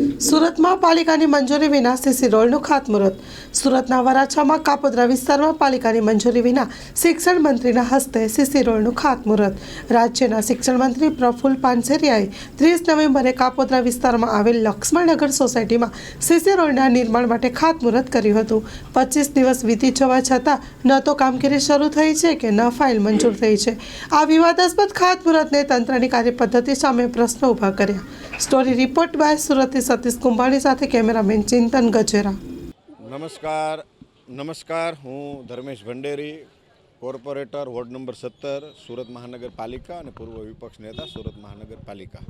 સુરતમાં પાલિકાની મંજૂરી વિના સીસી રોડનું ખાતમુહૂર્ત. સુરતના વરાછામાં કાપોદ્રા વિસ્તારમાં પાલિકાની મંજૂરી વિના શિક્ષણ મંત્રીના હસ્તે સીસી રોડનું ખાતમુહૂર્ત. રાજ્યના શિક્ષણ મંત્રી પ્રફુલ પાનસેરિયાએ ત્રીસ નવેમ્બરે કાપોદ્રા વિસ્તારમાં આવેલ લક્ષ્મણનગર સોસાયટીમાં સીસી રોડના નિર્માણ માટે ખાતમુહૂર્ત કર્યું હતું. પચીસ દિવસ વીતી જવા છતાં ન તો કામગીરી શરૂ થઈ છે કે ન ફાઇલ મંજૂર થઈ છે. આ વિવાદાસ્પદ ખાતમુહૂર્તને તંત્રની કાર્યપદ્ધતિ સામે પ્રશ્નો ઊભા કર્યા. સ્ટોરી રિપોર્ટ બાય સુરતથી સતીશ કુંભાણી સાથે કેમેરામેન ચિંતન ગજેરા. નમસ્કાર નમસ્કાર. હું Dharmesh Bhanderi, corporator, ward number સત્તર, સુરત મહાનગરપાલિકા અને પૂર્વ વિપક્ષ નેતા, સુરત મહાનગરપાલિકા.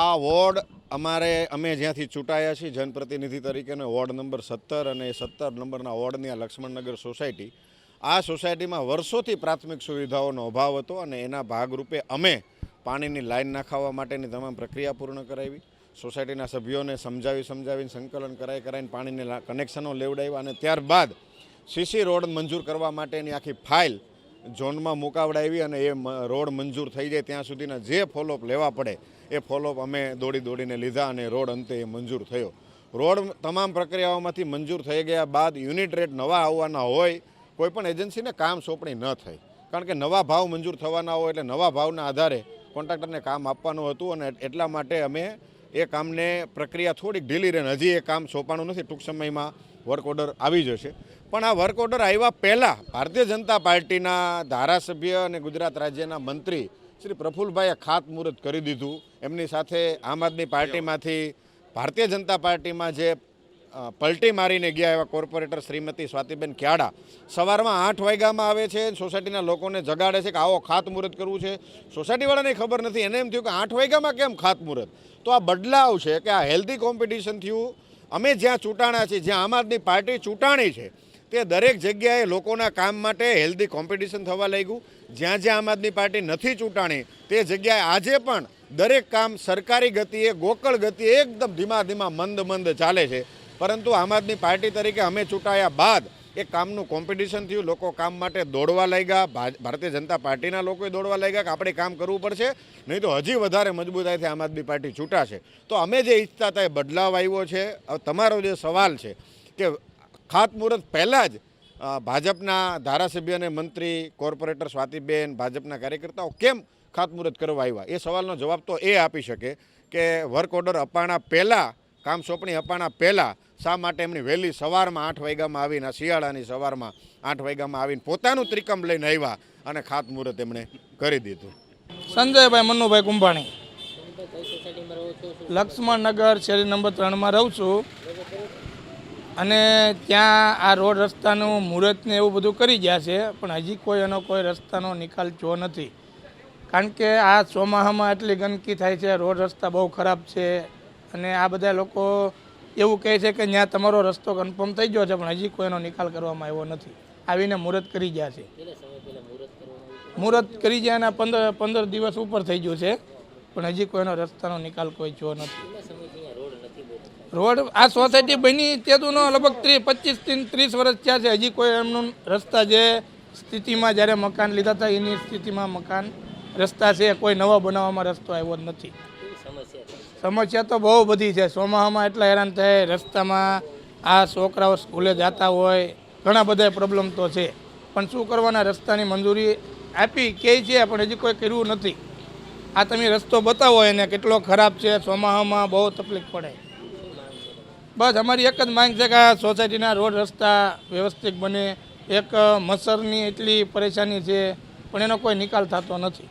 આ વોર્ડ અમારે, અમે જ્યાંથી ચૂંટાયા છીએ, જનપ્રતિનિધિ તરીકેનો વોર્ડ નંબર સત્તર અને સત્તર નંબરના વોર્ડની આ લક્ષ્મણનગર સોસાયટી. આ સોસાયટીમાં વર્ષોથી પ્રાથમિક સુવિધાઓનો અભાવ હતો અને એના ભાગરૂપે અમે પાણીની લાઈન નાખાવા માટેની તમામ પ્રક્રિયા પૂર્ણ કરાવી. સોસાયટીના સભ્યોને સમજાવી સમજાવીને સંકલન કરાઈ કરાઈને પાણીને કનેક્શનો લેવડાવ્યા અને ત્યારબાદ સીસી રોડ મંજૂર કરવા માટેની આખી ફાઇલ ઝોનમાં મુકાવડાવી અને એ રોડ મંજૂર થઈ જાય ત્યાં સુધીના જે ફોલોઅપ લેવા પડે, એ ફોલોઅપ અમે દોડી દોડીને લીધા અને રોડ અંતે એ મંજૂર થયો. રોડ તમામ પ્રક્રિયાઓમાંથી મંજૂર થઈ ગયા બાદ યુનિટ રેટ નવા આવવાના હોય કોઈપણ એજન્સીને કામ સોંપણી ન થઈ. કારણ કે નવા ભાવ મંજૂર થવાના હોય એટલે નવા ભાવના આધારે કોન્ટ્રાક્ટરને કામ આપવાનું હતું અને એટલા માટે અમે એ કામને પ્રક્રિયા થોડીક ઢીલી રહે હજી એ કામ સોંપાણું નથી, ટૂંક સમયમાં વર્ક ઓર્ડર આવી જશે. પણ આ વર્ક ઓર્ડર આવ્યા પહેલાં ભારતીય જનતા પાર્ટીના ધારાસભ્ય અને ગુજરાત રાજ્યના મંત્રી શ્રી પ્રફુલભાઈએ ખાતમુહૂર્ત કરી દીધું. એમની સાથે આમ આદમી પાર્ટીમાંથી ભારતીય જનતા પાર્ટીમાં જે પલટી મારીને ગયા એવા કોર્પોરેટર શ્રીમતી સ્વાતિબેન ક્યાડા. સવારમાં આઠ વાગ્યામાં આવે છે, સોસાયટીના લોકોને જગાડે છે કે આવો ખાતમુહૂર્ત કરવું છે. સોસાયટીવાળાને ખબર નથી. એને એમ થયું કે આઠ વાગ્યામાં કેમ ખાતમુહૂર્ત? તો આ બદલાવ છે કે આ હેલ્ધી કોમ્પિટિશન થયું. અમે જ્યાં ચૂંટાણા છીએ, જ્યાં આમ આદમી પાર્ટી ચૂંટાણી છે, તે દરેક જગ્યાએ લોકોના કામ માટે હેલ્ધી કોમ્પિટિશન થવા લાગ્યું. જ્યાં જ્યાં આમ આદમી પાર્ટી નથી ચૂંટાણી, તે જગ્યાએ આજે પણ દરેક કામ સરકારી ગતિએ, ગોકળ ગતિએ એકદમ ધીમા ધીમા મંદ મંદ ચાલે છે. પરંતુ આમ આદમી પાર્ટી તરીકે અમે ચૂંટાયા બાદ એ કામનું કોમ્પિટિશન થયું. લોકો કામ માટે દોડવા લાગ્યા. ભારતીય જનતા પાર્ટીના લોકોએ દોડવા લાગ્યા કે આપણે કામ કરવું પડશે. નહીં તો હજી વધારે મજબૂતાઈથી આમ આદમી પાર્ટી છૂટાશે તો અમે જે ઈચ્છતા હતા એ બદલાવ આવ્યો છે. તમારો જે સવાલ છે કે ખાતમુહૂર્ત પહેલાં જ ભાજપના ધારાસભ્ય અને મંત્રી કોર્પોરેટર સ્વાતિબેન ભાજપના કાર્યકર્તાઓ કેમ ખાતમુહૂર્ત કરવા આવ્યા? એ સવાલનો જવાબ તો એ આપી શકે કે વર્ક ઓર્ડર અપાણા પહેલાં કામ સોંપણી અપાણા પહેલાં શા માટે એમની વહેલી સવારમાં આઠ વાગ્યામાં આવીને શિયાળાની સવારમાં આઠ વાગ્યામાં આવીને પોતાનું ત્રિકમ લઈને આવ્યા અને ખાતમુહૂર્ત એમણે કરી દીધું. સંજયભાઈ, મનુભાઈ કુંભાણી. લક્ષ્મણનગર શેરી નંબર ત્રણમાં રહું છું. અને ત્યાં આ રોડ રસ્તાનું મુહૂર્તને એવું બધું કરી ગયા છે, પણ હજી કોઈ એનો કોઈ રસ્તાનો નિકાલ જો નથી. કારણ કે આ ચોમાહામાં એટલી ગંદકી થાય છે, રોડ રસ્તા બહુ ખરાબ છે. અને આ બધા લોકો એવું કહે છે કે ત્યાં તમારો રસ્તો કન્ફર્મ થઈ ગયો છે પણ હજી કોઈનો નિકાલ કરવામાં આવ્યો નથી. આવીને મુહૂર્ત કરી ગયા છે. મુહૂર્ત કરી ગયા એના પંદર પંદર દિવસ ઉપર થઈ ગયું છે પણ હજી કોઈનો રસ્તાનો નિકાલ કોઈ જો નથી. રોડ આ સોસાયટી બની તેદુનો લગભગ ત્રીસ પચીસથી ત્રીસ વર્ષ થયા છે. હજી કોઈ એમનું રસ્તા જે સ્થિતિમાં જ્યારે મકાન લીધા હતા એની સ્થિતિમાં મકાન રસ્તા છે કોઈ નવા બનાવવામાં રસ્તો આવ્યો જ નથી. સમસ્યા તો બહુ બધી છે. ચોમાસામાં એટલા હેરાન થાય, રસ્તામાં આ છોકરાઓ સ્કૂલે જતા હોય, ઘણા બધા પ્રોબ્લેમ તો છે. પણ શું કરવાના? રસ્તાની મંજૂરી આપી કે છે, પણ હજી કોઈ કર્યું નથી. આ તમે રસ્તો બતાવો એને, કેટલો ખરાબ છે. ચોમાસામાં બહુ તકલીફ પડે. બસ અમારી એક જ માંગ છે કે આ સોસાયટીના રોડ રસ્તા વ્યવસ્થિત બને. એક મચ્છરની એટલી પરેશાની છે, પણ એનો કોઈ નિકાલ થતો નથી.